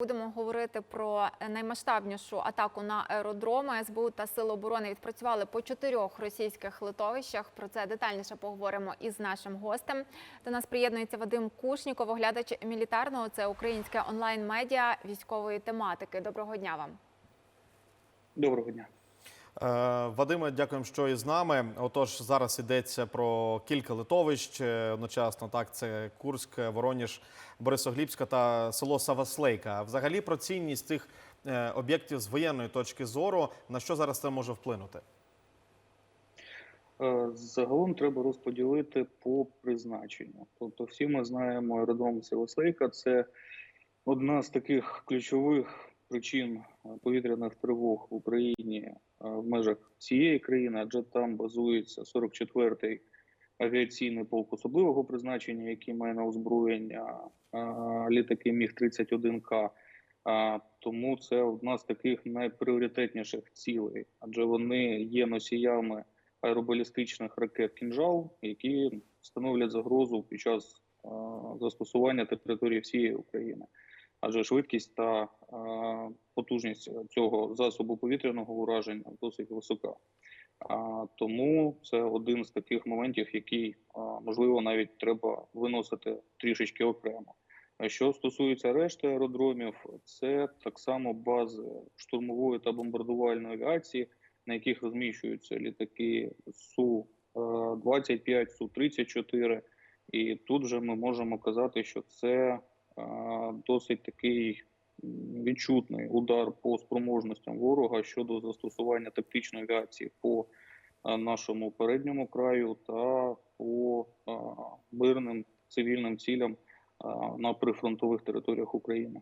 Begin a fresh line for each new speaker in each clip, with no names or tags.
Будемо говорити про наймасштабнішу атаку на аеродроми. СБУ та Сили оборони відпрацювали по чотирьох російських литовищах. Про це детальніше поговоримо із нашим гостем. До нас приєднується Вадим Кушніков, оглядач мілітарного. Це українське онлайн-медіа військової тематики. Доброго дня вам.
Доброго дня.
Е, Вадиме, дякуємо, що із нами. Отож, зараз йдеться про кілька литовищ е, одночасно. Так, це Курськ, Вороніж, Борисоглібська та село Саваслейка. Взагалі про цінність цих е, об'єктів з воєнної точки зору. На що зараз це може вплинути?
Загалом треба розподілити по призначенню. Тобто, всі ми знаємо аеродром Севаслейка. Це одна з таких ключових причин повітряних тривог в Україні в межах всієї країни, адже там базується 44-й авіаційний полк особливого призначення, який має на озброєння е, літаки Міг 31 к А, Тому це одна з таких найпріоритетніших цілей, адже вони є носіями аеробалістичних ракет «Кінжал», які становлять загрозу під час е, застосування території всієї України. Адже швидкість та е, потужність цього засобу повітряного ураження досить висока. Тому це один з таких моментів, який а, можливо навіть треба виносити трішечки окремо. Що стосується решти аеродромів, це так само бази штурмової та бомбардувальної авіації, на яких розміщуються літаки су 25 су 34 І тут вже ми можемо казати, що це е, досить такий відчутний удар по спроможностям ворога щодо застосування тактичної авіації по нашому передньому краю та по мирним цивільним цілям на прифронтових територіях України.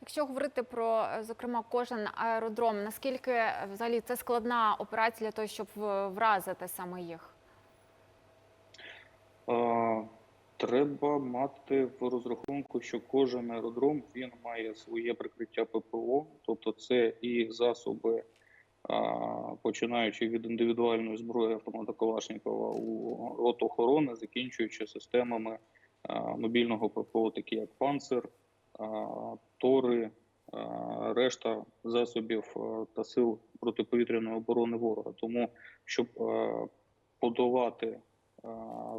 Якщо говорити про е, зокрема кожен аеродром, наскільки взагалі це складна операція для того, щоб вразити саме їх?
Треба мати в розрахунку, що кожен аеродром він має своє прикриття ППО, тобто це і засоби, починаючи від індивідуальної зброї автомата Калашникова у рот охорони, закінчуючи системами мобільного ППО, такі як панцир, тори, решта засобів та сил протиповітряної оборони ворога. Тому щоб подолати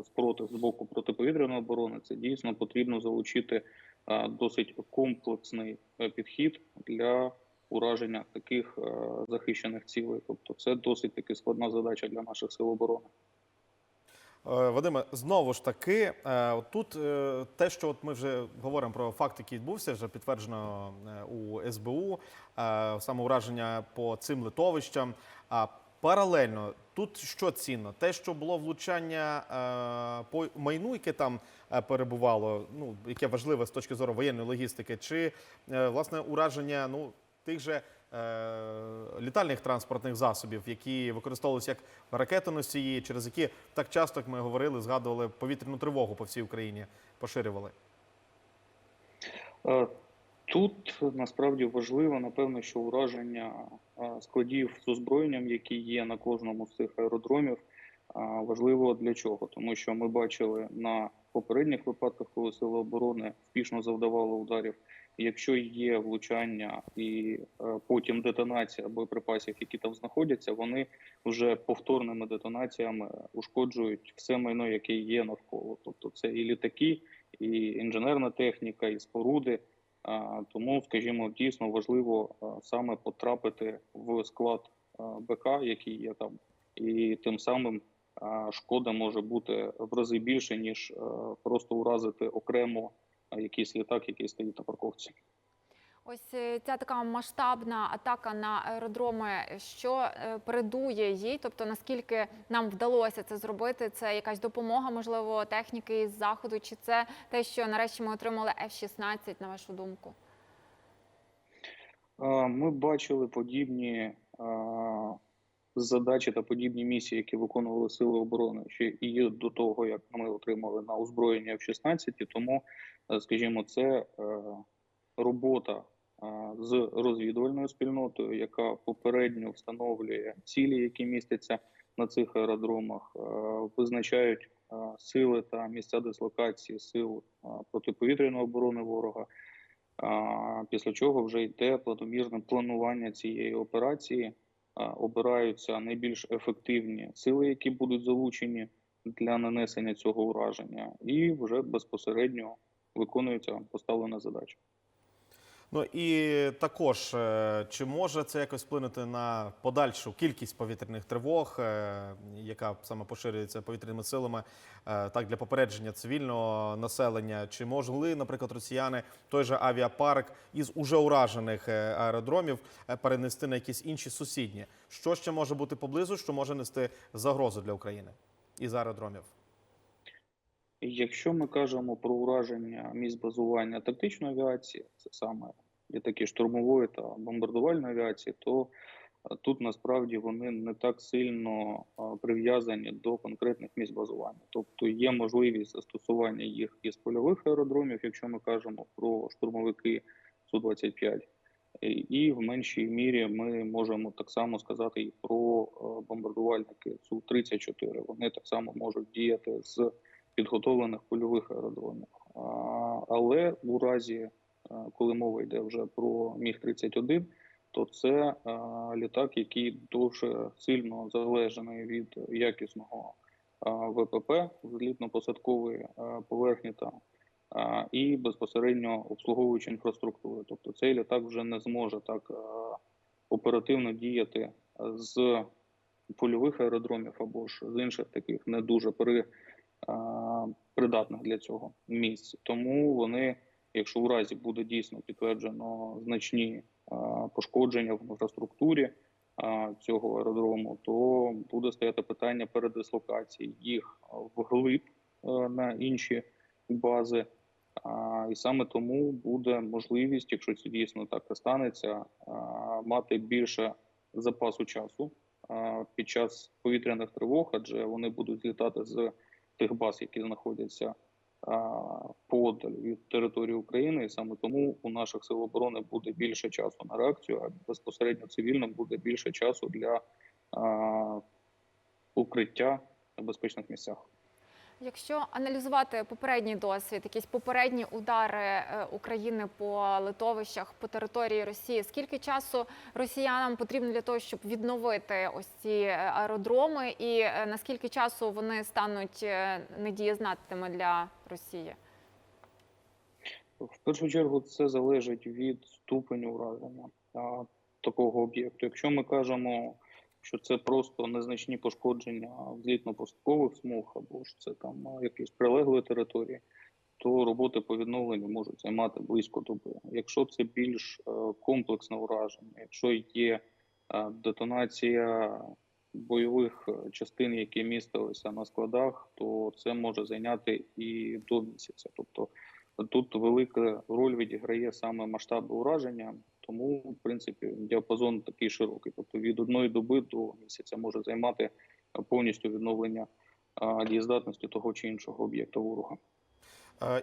спротив з боку протиповітряної оборони, це дійсно потрібно залучити е, досить комплексний е, підхід для ураження таких е, захищених цілей. Тобто, це досить таки складна задача для наших сил оборони.
Е, Вадиме, знову ж таки, е, тут е, те, що от ми вже говоримо про факт, який відбувся, вже підтверджено е, у СБУ, е, саме ураження по цим литовищам. А паралельно тут що цінно? Те, що було влучання е, по майну, яке там е, перебувало, ну яке важливе з точки зору воєнної логістики, чи е, власне ураження ну тих же е, літальних транспортних засобів, які використовувалися як ракетоносії, через які так часто, як ми говорили, згадували повітряну тривогу по всій Україні, поширювали.
Тут насправді важливо, напевно, що ураження складів з озброєнням, які є на кожному з цих аеродромів, важливо для чого? Тому що ми бачили на попередніх випадках, коли сили оборони успішно завдавали ударів. Якщо є влучання і потім детонація боєприпасів, які там знаходяться, вони вже повторними детонаціями ушкоджують все майно, яке є навколо. Тобто це і літаки, і інженерна техніка, і споруди. Тому, скажімо, дійсно важливо саме потрапити в склад БК, який є там, і тим самим шкода може бути в рази більше, ніж просто уразити окремо якийсь літак, який стоїть на парковці.
Ось е, ця така масштабна атака на аеродроми, що е, передує їй? Тобто наскільки нам вдалося це зробити? Це якась допомога, можливо, техніки із заходу, чи це те, що нарешті ми отримали F-16, на вашу думку?
Ми бачили подібні задачі та подібні місії, які виконували сили оборони ще і до того, як ми отримали на озброєння в 16 Тому, е, скажімо, це робота з розвідувальною спільнотою, яка попередньо встановлює цілі, які містяться на цих аеродромах, визначають сили та місця дислокації сил протиповітряної оборони ворога. Після чого вже йде планомірне планування цієї операції. Обираються найбільш ефективні сили, які будуть залучені для нанесення цього ураження, і вже безпосередньо виконується поставлена задача.
Ну і також, е, чи може це якось вплинути на подальшу кількість повітряних тривог, е, яка саме поширюється повітряними силами, е, так для попередження цивільного населення? Чи могли, наприклад, росіяни той же авіапарк із уже уражених аеродромів перенести на якісь інші сусідні? Що ще може бути поблизу, що може нести загрозу для України із аеродромів?
Якщо ми кажемо про ураження місць базування тактичної авіації, це саме літаки штурмової та бомбардувальної авіації, то е, тут насправді вони не так сильно е, прив'язані до конкретних місць базування. Тобто є можливість застосування їх із польових аеродромів, якщо ми кажемо про штурмовики Су-25, і- і в меншій мірі ми можемо так само сказати і про е, бомбардувальники Су-34. Вони так само можуть діяти з підготовлених польових аеродромів. Але у разі, е, коли мова йде вже про Міг-31, то це е, літак, який дуже сильно залежний від якісного е, ВПП, злітно-посадкової поверхні та е, і безпосередньо обслуговуючої інфраструктури. Тобто цей літак вже не зможе так оперативно діяти з польових аеродромів або ж з інших таких не дуже при придатних для цього місць. Тому вони, якщо у разі буде дійсно підтверджено значні пошкодження в інфраструктурі цього аеродрому, то буде стояти питання передислокації їх вглиб на інші бази. І саме тому буде можливість, якщо це дійсно так і станеться, мати більше запасу часу під час повітряних тривог, адже вони будуть злітати з тих баз, які знаходяться подаль від території України, і саме тому у наших сил оборони буде більше часу на реакцію, а безпосередньо цивільним буде більше часу для укриття в безпечних місцях.
Якщо аналізувати попередній досвід, якісь попередні удари е, України по литовищах по території Росії, скільки часу росіянам потрібно для того, щоб відновити ось ці е, аеродроми, і е, наскільки часу вони стануть недієзнатними для Росії?
В першу чергу це залежить від ступеню ураження такого об'єкту. Якщо ми кажемо, що це просто незначні пошкодження злітно-посадкових смуг або ж це там якісь прилеглої території, то роботи по відновленню можуть займати близько доби. Якщо це більш е, комплексне ураження, якщо є е, детонація бойових е, частин, які містилися на складах, то це може зайняти і до місяця. Тобто Тут велика роль відіграє саме масштаб ураження, тому в принципі діапазон такий широкий. Тобто від одної доби до місяця може займати повністю відновлення дієздатності того чи іншого об'єкта ворога.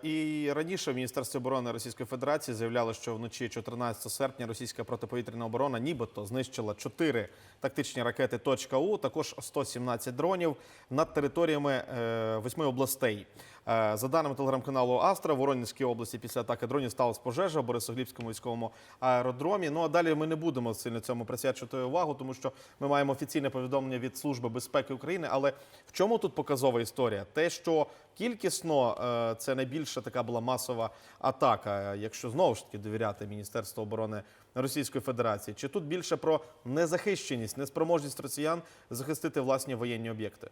І раніше в Міністерстві оборони Російської Федерації заявляли, що вночі 14 серпня російська протиповітряна оборона нібито знищила 4 тактичні ракети «Точка У», також 117 дронів над територіями е, восьми областей. Е, За даними телеграм-каналу Астра, в Воронезькій області після атаки дронів сталася пожежа в Борисоглібському військовому аеродромі. Ну а далі ми не будемо сильно цьому присвячувати увагу, тому що ми маємо офіційне повідомлення від Служби безпеки України. Але в чому тут показова історія? Те, що кількісно е, це найбільша така була масова атака, якщо знову ж таки довіряти Міністерству оборони Російської Федерації, чи тут більше про незахищеність, неспроможність росіян захистити власні воєнні об'єкти?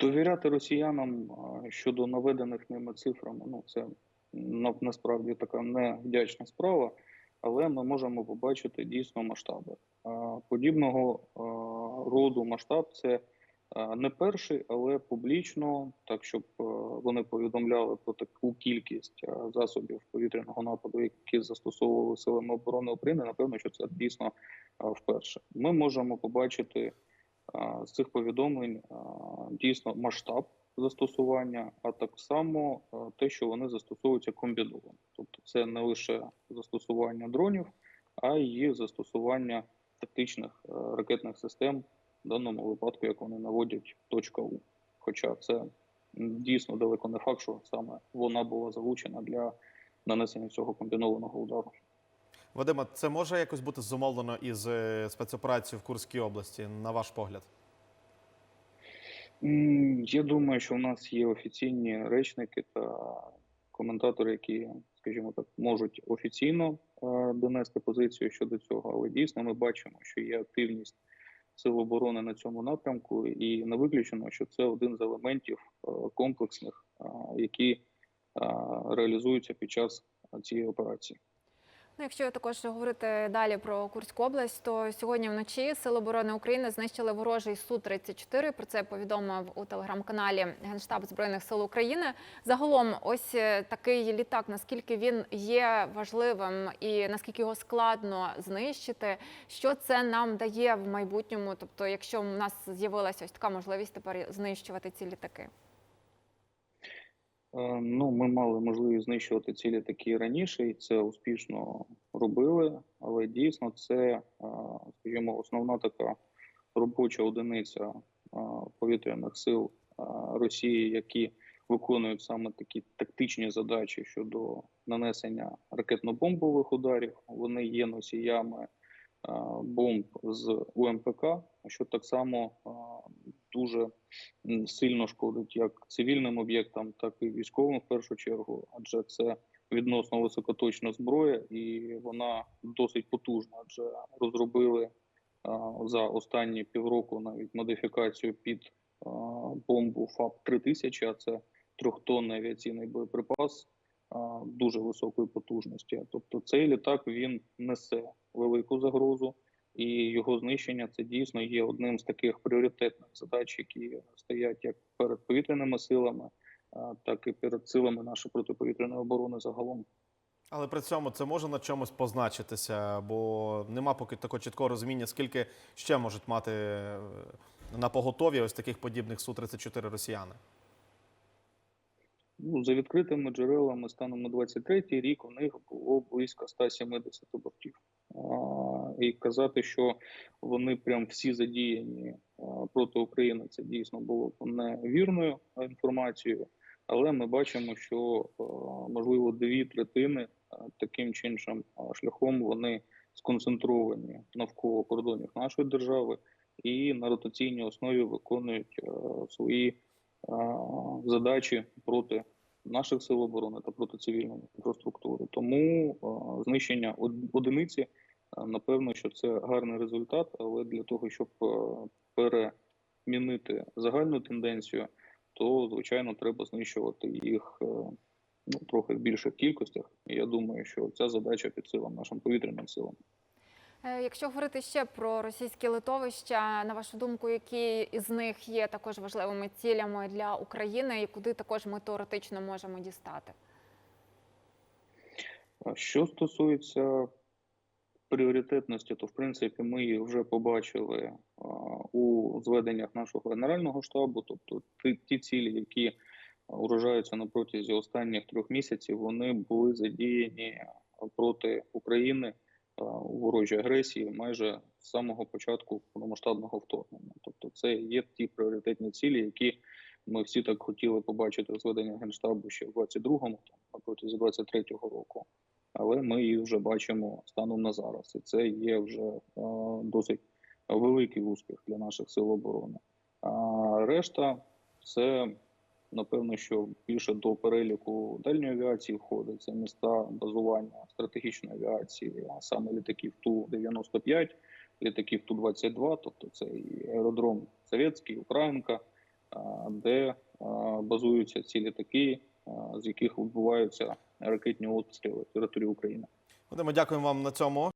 Довіряти росіянам щодо наведених ними цифрами, ну це на- насправді така невдячна справа, але ми можемо побачити дійсно масштаби. Подібного роду масштаб це не перший, але публічно, так щоб вони повідомляли про таку кількість засобів повітряного нападу, які застосовували силами оборони України. Напевно, що це дійсно вперше. Ми можемо побачити з цих повідомлень дійсно масштаб застосування, а так само те, що вони застосовуються комбіновано. Тобто це не лише застосування дронів, а й застосування тактичних ракетних систем, в даному випадку, як вони наводять точка У. Хоча це дійсно далеко не факт, що саме вона була залучена для нанесення цього комбінованого удару.
Вадима, це може якось бути зумовлено із е, спецоперацією в Курській області, на ваш погляд?
Я думаю, що в нас є офіційні речники та коментатори, які, скажімо так, можуть офіційно е, донести позицію щодо цього, але дійсно ми бачимо, що є активність сил оборони на цьому напрямку, і не виключено, що це один з елементів е, комплексних, які реалізуються під час цієї операції.
Ну, якщо також говорити далі про Курську область, то сьогодні вночі Сили оборони України знищили ворожий су 34 Про це повідомив у телеграм-каналі Генштаб збройних сил України. Загалом, ось е, такий літак. Наскільки він є важливим і наскільки його складно знищити? Що це нам дає в майбутньому? Тобто, якщо в нас з'явилася ось така можливість тепер знищувати ці літаки?
Е, Ну, ми мали можливість знищувати ці літаки раніше, і це успішно робили. Але дійсно це, е, скажімо, основна така робоча одиниця е, повітряних сил Росії, які виконують саме такі тактичні задачі щодо нанесення ракетно-бомбових ударів. Вони є носіями бомб з УМПК, що так само дуже сильно шкодить як цивільним об'єктам, так і військовим в першу чергу, адже це відносно високоточна зброя, і вона досить потужна. Адже розробили за останні півроку навіть модифікацію під бомбу ФАП 3000 а це трьохтонний авіаційний боєприпас дуже високої потужності. Тобто цей літак він несе велику загрозу і його знищення це дійсно є одним з таких пріоритетних задач, які стоять як перед повітряними силами, так і перед силами нашої протиповітряної оборони загалом.
Але при цьому це може на чомусь позначитися, бо нема поки такого чіткого розуміння, скільки ще можуть мати е, на поготові ось таких подібних Су-34 росіяни.
Ну, за відкритими джерелами станом на 23-й рік у них було близько 170 бортів. І казати, що вони прям всі задіяні проти України, це дійсно було невірною інформацією. Але ми бачимо, що можливо дві третини таким чи іншим шляхом вони сконцентровані навколо кордонів нашої держави і на ротаційній основі виконують свої задачі проти наших сил оборони та проти цивільної інфраструктури. Тому знищення одиниці, напевно, що це гарний результат, але для того, щоб перемінити загальну тенденцію, то звичайно треба знищувати їх. Ну, трохи в більших кількостях. І я думаю, що ця задача під силам нашим повітряним силам.
Е, Якщо говорити ще про російські литовища, на вашу думку, які із них є також важливими цілями для України, і куди також ми теоретично можемо дістати?
Що стосується пріоритетності, то в принципі ми їх вже побачили у зведеннях нашого генерального штабу. Тобто ті цілі, які урожаються на протязі останніх трьох місяців, вони були задіяні проти України а, у ворожій агресії майже з самого початку повномасштабного вторгнення. Тобто, це є ті пріоритетні цілі, які ми всі так хотіли побачити у зведенні генштабу ще в 22-му, там, на протязі 23-го року але ми їх вже бачимо станом на зараз, і це є вже досить великий успіх для наших сил оборони. А решта це напевно, що більше до переліку дальньої авіації входить. Це міста базування стратегічної авіації, а саме літаків Ту-95, літаків Ту-22, тобто це і аеродром Советський, Українка, де базуються ці літаки, з яких відбуваються ракетні обстріли території України.
Вадиме, дякуємо вам на цьому.